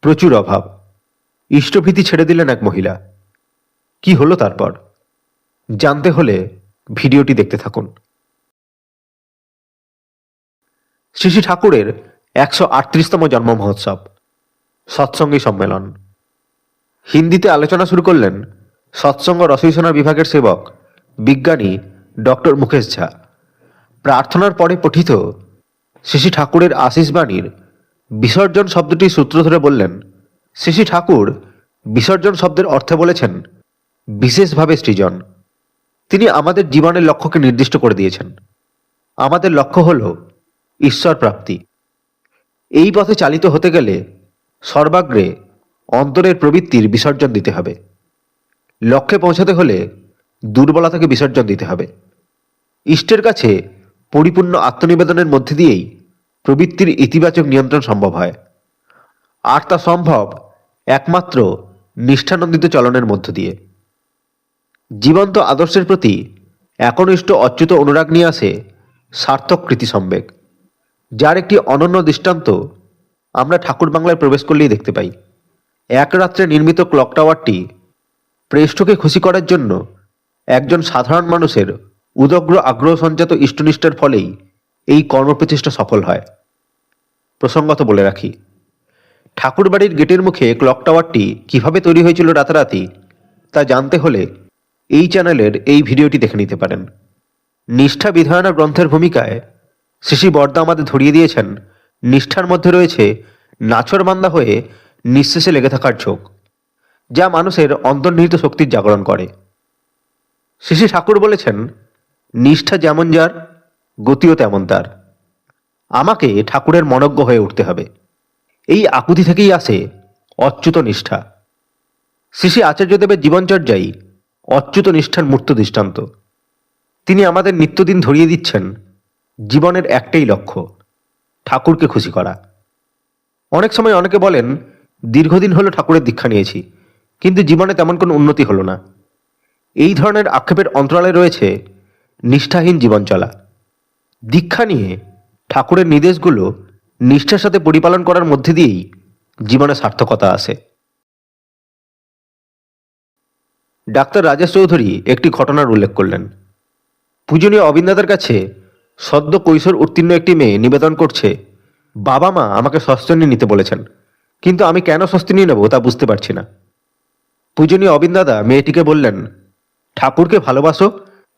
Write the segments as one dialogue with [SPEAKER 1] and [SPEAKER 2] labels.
[SPEAKER 1] প্রচুর অভাব। ইষ্টভীতি ছেড়ে দিলেন এক মহিলা। কি হলো তারপর? জানতে হলে ভিডিওটি দেখতে থাকুন। শ্রী ঠাকুরের একশো আটত্রিশতম জন্ম মহোৎসব, সৎসঙ্গী সম্মেলন। হিন্দিতে আলোচনা শুরু করলেন সৎসঙ্গ রসইসোনা বিভাগের সেবক, বিজ্ঞানী ডক্টর মুকেশ ঝা। প্রার্থনার পরে পঠিত শ্রী ঠাকুরের আশিস বাণীর বিসর্জন শব্দটি সূত্র ধরে বললেন, শ্রী ঠাকুর বিসর্জন শব্দের অর্থে বলেছেন, বিশেষভাবে সৃজন। তিনি আমাদের জীবনের লক্ষ্যকে নির্দিষ্ট করে দিয়েছেন। আমাদের লক্ষ্য হল ঈশ্বর প্রাপ্তি। এই পথে চালিত হতে গেলে সর্বাগ্রে অন্তরের প্রবৃত্তির বিসর্জন দিতে হবে। লক্ষ্যে পৌঁছাতে হলে দুর্বলতাকে বিসর্জন দিতে হবে। ইষ্টের কাছে পরিপূর্ণ আত্মনিবেদনের মধ্যে দিয়েই প্রবৃত্তির ইতিবাচক নিয়ন্ত্রণ সম্ভব হয়। আর তা সম্ভব একমাত্র নিষ্ঠানন্দিত চলনের মধ্য দিয়ে। জীবন্ত আদর্শের প্রতি একনিষ্ঠ অচ্যুত অনুরাগ নিয়ে আসে সার্থক কৃতি সম্বেগ, যার একটি অনন্য দৃষ্টান্ত আমরা ঠাকুর বাংলায় প্রবেশ করলেই দেখতে পাই। এক রাত্রে নির্মিত ক্লক টাওয়ারটি প্রেষ্ঠকে খুশি করার জন্য একজন সাধারণ মানুষের উদগ্র আগ্রহ সঞ্জাত ইষ্টনিষ্ঠার ফলেই এই কর্মপ্রচেষ্টা সফল হয়। প্রসঙ্গত বলে রাখি, ঠাকুরবাড়ির গেটের মুখে ক্লক টাওয়ারটি কীভাবে তৈরি হয়েছিল রাতারাতি, তা জানতে হলে এই চ্যানেলের এই ভিডিওটি দেখে নিতে পারেন। নিষ্ঠা বিধায়না গ্রন্থের ভূমিকায় শ্রী বর্দা আমাদের ধরিয়ে দিয়েছেন, নিষ্ঠার মধ্যে রয়েছে নাছরবান্দা হয়ে নিঃশেষে লেগে থাকার ঝোঁক, যা মানুষের অন্তর্নিহিত শক্তির জাগরণ করে। শ্রী ঠাকুর বলেছেন, নিষ্ঠা যেমন যার, গতিও তেমন তার। আমাকে ঠাকুরের মনজ্ঞ হয়ে উঠতে হবে। এই আকুতি থেকেই আসে অচ্যুত নিষ্ঠা। শ্রী শ্রী আচার্যদেবের জীবনচর্যাই অচ্যুত নিষ্ঠার মূর্ত দৃষ্টান্ত। তিনি আমাদের নিত্যদিন ধরিয়ে দিচ্ছেন জীবনের একটাই লক্ষ্য, ঠাকুরকে খুশি করা। অনেক সময় অনেকে বলেন, দীর্ঘদিন হলো ঠাকুরের দীক্ষা নিয়েছি, কিন্তু জীবনে তেমন কোনো উন্নতি হলো না। এই ধরনের আক্ষেপের অন্তরালে রয়েছে নিষ্ঠাহীন জীবন চলা দীক্ষা নিয়ে ঠাকুরের নির্দেশগুলো নিষ্ঠার সাথে পরিপালন করার মধ্যে দিয়েই জীবনে সার্থকতা আসে। ডাক্তার রাজেশ চৌধুরী একটি ঘটনার উল্লেখ করলেন। পূজনীয় অবিন্দাদের কাছে সদ্য কৈশোর উত্তীর্ণ একটি মেয়ে নিবেদন করছে, বাবা মা আমাকে স্বস্তিনী নিতে বলেছেন, কিন্তু আমি কেন স্বস্তিনী নেব তা বুঝতে পারছি না। পূজনীয় অবিন্দাদা মেয়েটিকে বললেন, ঠাকুরকে ভালোবাসো,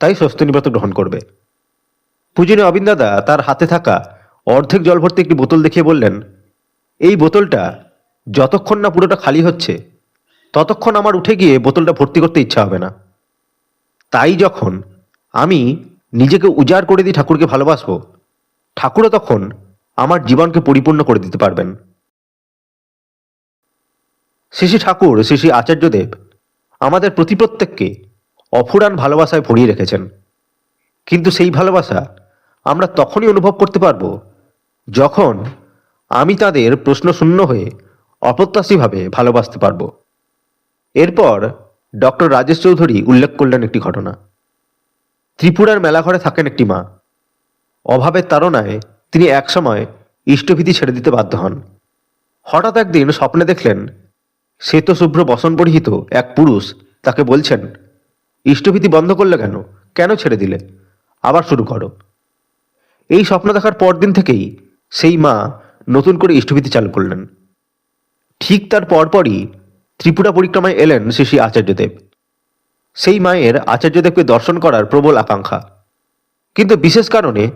[SPEAKER 1] তাই স্বস্তিনিব্রত গ্রহণ করবে। পূজনীয় অবিন্দাদা তার হাতে থাকা অর্ধেক জল ভর্তি একটি বোতল দেখিয়ে বললেন, এই বোতলটা যতক্ষণ না পুরোটা খালি হচ্ছে, ততক্ষণ আমার উঠে গিয়ে বোতলটা ভর্তি করতে ইচ্ছা হবে না। তাই যখন আমি নিজেকে উজাড় করে দিই ঠাকুরকে ভালোবাসবো, ঠাকুরও তখন আমার জীবনকে পরিপূর্ণ করে দিতে পারবেন। শ্রী ঠাকুর শ্রী আচার্যদেব আমাদের প্রতি প্রত্যেককে অফুরান ভালোবাসায় ভরিয়ে রেখেছেন। কিন্তু সেই ভালোবাসা আমরা তখনই অনুভব করতে পারব যখন আমি তাদের প্রশ্ন শূন্য হয়ে অপ্রত্যাশীভাবে ভালোবাসতে পারব। এরপর ডক্টর রাজেশ চৌধুরী উল্লেখ করলেন একটি ঘটনা। ত্রিপুরার মেলাঘরে থাকেন একটি মা। অভাবের তাড়নায় তিনি একসময় ইষ্টভীতি ছেড়ে দিতে বাধ্য হন। হঠাৎ একদিন স্বপ্নে দেখলেন শ্বেতশুভ্র বসন পরিহিত এক পুরুষ তাকে বলছেন, ইষ্টভীতি বন্ধ করলে কেন? কেন ছেড়ে দিলে? আবার শুরু করো। এই স্বপ্ন দেখার পরদিন থেকেই সেই মা নতুন করে ইষ্টভীতি চালু করলেন। ঠিক তার পরপরই ত্রিপুরা পরিক্রমায় এলেন শ্রী শ্রী আচার্যদেব। সেই মায়ের আচার্যদেবকে দর্শন করার প্রবল আকাঙ্ক্ষা। কিন্তু বিশেষ কারণে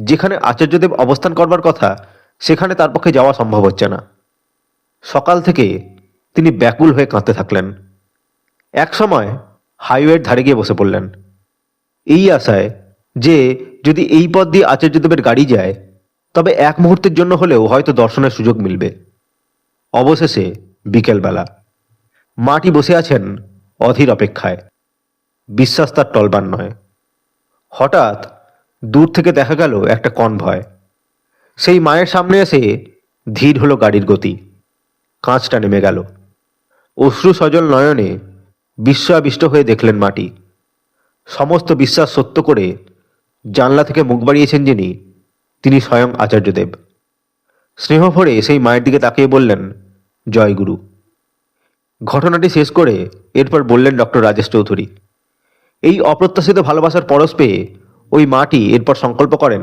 [SPEAKER 1] যেখানে আচার্যদেব অবস্থান করবার কথা, সেখানে তার পক্ষে যাওয়া সম্ভব হচ্ছে না। সকাল থেকে তিনি ব্যাকুল হয়ে কাঁদতে থাকলেন। এক সময় হাইওয়ের ধারে গিয়ে বসে পড়লেন। এই আশায় যে যদি এই পথ দিয়ে আচার্যদেবের গাড়ি যায়, তবে এক মুহূর্তের জন্য হলেও হয়তো দর্শনের সুযোগ মিলবে। অবশেষে বিকেলবেলা মাটি বসে আছেন অধীর অপেক্ষায়। বিশ্বাস তার টলবান নয়। হঠাৎ দূর থেকে দেখা গেল একটা কনভয়। সেই মায়ের সামনে এসে ধীর হলো গাড়ির গতি। কাঁচটা নেমে গেল। অশ্রু সজল নয়নে বিশ্ববিষ্ট হয়ে দেখলেন মাটি। সমস্ত বিশ্বাস সত্য করে জানলা থেকে মুখ বাড়িয়েছেন যিনি, তিনি স্বয়ং আচার্যদেব। স্নেহ ভরে সেই মায়ের দিকে তাকিয়ে বললেন জয়গুরু ঘটনাটি শেষ করে এরপর বললেন ডক্টর রাজেশ চৌধুরী, এই অপ্রত্যাশিত ভালোবাসার পরশ পেয়ে ওই মাটি এরপর সংকল্প করেন,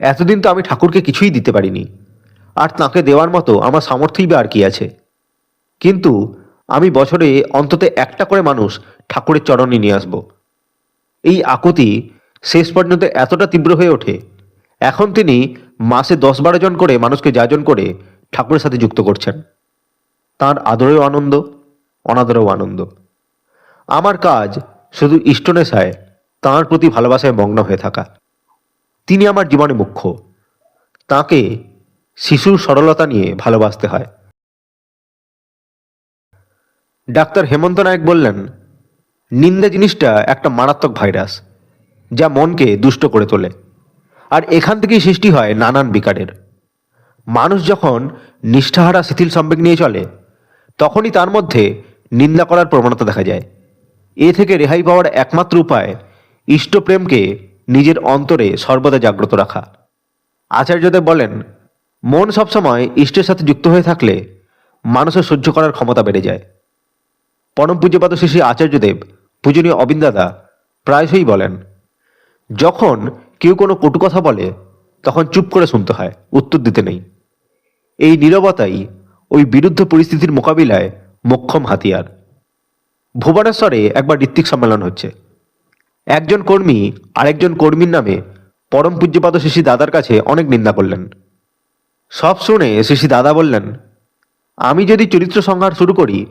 [SPEAKER 1] এতদিন তো আমি ঠাকুরকে কিছুই দিতে পারিনি, আর তাকে দেওয়ার মতো আমার সামর্থ্যই বা আর কি আছে। কিন্তু আমি বছরে অন্তত একটা করে মানুষ ঠাকুরের চরণে নিয়ে আসব। এই আকুতি শেষ পর্যন্ত এতটা তীব্র হয়ে ওঠে। এখন তিনি মাসে দশ বারো জন করে মানুষকে যাজন করে ঠাকুরের সাথে যুক্ত করছেন। তার আদরেও আনন্দ, অনাদরেও আনন্দ। আমার কাজ শুধু ইষ্টনেশায় তাঁর প্রতি ভালোবাসায় মগ্ন হয়ে থাকা। তিনি আমার জীবনে মুখ্য। তাকে শিশুর সরলতা নিয়ে ভালোবাসতে হয়। ডাক্তার হেমন্ত নায়ক বললেন, নিন্দা জিনিসটা একটা মারাত্মক ভাইরাস। যা মনকে দুষ্ট করে তোলে। আর এখান থেকেই সৃষ্টি হয় নানান বিকারের। মানুষ যখন নিষ্ঠাহারা শিথিল সম্বেগ নিয়ে চলে, তখনই তার মধ্যে নিন্দা করার প্রবণতা দেখা যায়। এ থেকে রেহাই পাওয়ার একমাত্র উপায় ইষ্টপ্রেমকে নিজের অন্তরে সর্বদা জাগ্রত রাখা। আচার্যদেব বলেন, মন সবসময় ইষ্টের সাথে যুক্ত হয়ে থাকলে মানুষের সহ্য করার ক্ষমতা বেড়ে যায়। পরম পূজ্যপাত শ্রী আচার্যদেব, পূজনীয় অবিন্দাদা, প্রায়শই বলেন যখন কেউ কোনো কটু কথা বলে, তখন চুপ করে শুনতে হয়, উত্তর দিতে নেই। এই নীরবতাই ওই বিরুদ্ধ পরিস্থিতির মোকাবিলায় মোক্ষম হাতিয়ার। ভুবনেশ্বরে একবার ঋত্বিক সম্মেলন হচ্ছে। একজন কর্মী আরেকজন কর্মীর নামে পরম পূজ্যপাত শিশি দাদার কাছে অনেক নিন্দা করলেন। সব শুনে শিশি দাদা বললেন, আমি যদি চরিত্র সংহার শুরু করি,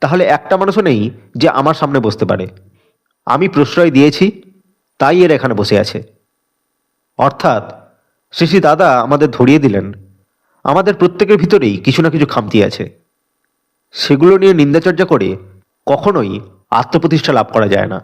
[SPEAKER 1] তাহলে একটা মানুষও নেই যে আমার সামনে বসতে পারে। আমি প্রশ্রয় দিয়েছি তাই এর এখানে বসে আছে। অর্থাৎ শ্রী দাদা আমাদের ধরিয়ে দিলেন। আমাদের প্রত্যেকের ভিতরেই কিছু না কিছু খামতি আছে। সেগুলো নিয়ে নিন্দাচর্যা করে কখনোই আত্মপ্রতিষ্ঠা লাভ করা যায় না।